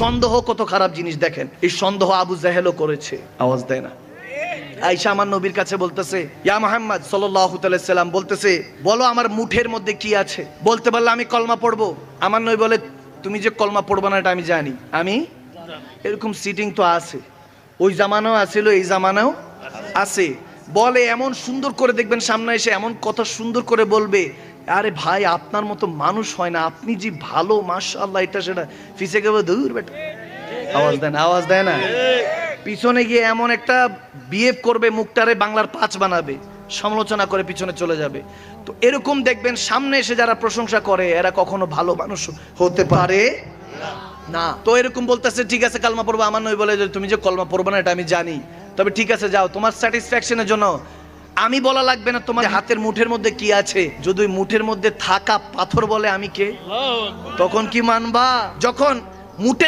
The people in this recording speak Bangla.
সন্দেহ কত খারাপ জিনিস দেখেন? এই সন্দেহ আবু জাহেলও করেছে। আওয়াজ দেয় না। আইসা আমার নবীর কাছে বলতেছে, ইয়া সাল্লাম বলতেছে, বলো আমার মুঠের মধ্যে কি আছে? বলতে পারলে আমি কলমা পড়ব। আমার নই বলে, তুমি যে কলমা পড়ব না, এটা আমি জানি। আমি? এরকম সিটিং তো আছে। ওই জামানাও আছিল, এই জামানাও আছে। বলে এমন সুন্দর করে দেখবেন, সামনে এসে এমন কথা সুন্দর করে বলবে আরে ভাই, আপনার মতো মানুষ হয় না। আপনি যে ভালো, মাশাআল্লাহ, এটা সেটা ফিসে গেবে দূর বেটা। আওয়াজ দেয় না আওয়াজ দেয় না? পিছনে গিয়ে এমন একটা বিহেভ করবে, মুখটারে বাংলার পাঁচ বানাবে, সমালোচনা করে পিছনে চলে যাবে। তো এরকম দেখবেন, সামনে এসে যারা প্রশংসা করে, এরা কখনো ভালো মানুষ হতে পারে না। তো এরকম বলতেছে, ঠিক আছে, কালমা পড়ব, আমার নই বলে তুমি যে কলমা পড়ব না, এটা আমি জানি। তবে ঠিক আছে, যাও, তোমার স্যাটিসফ্যাকশনের জন্য আমি বলা লাগবে না তোমার হাতের মুঠের মধ্যে কি আছে? যদি মুঠের মধ্যে থাকা পাথর বলে আমি কে? তখন কি মানবা? যখন মুঠের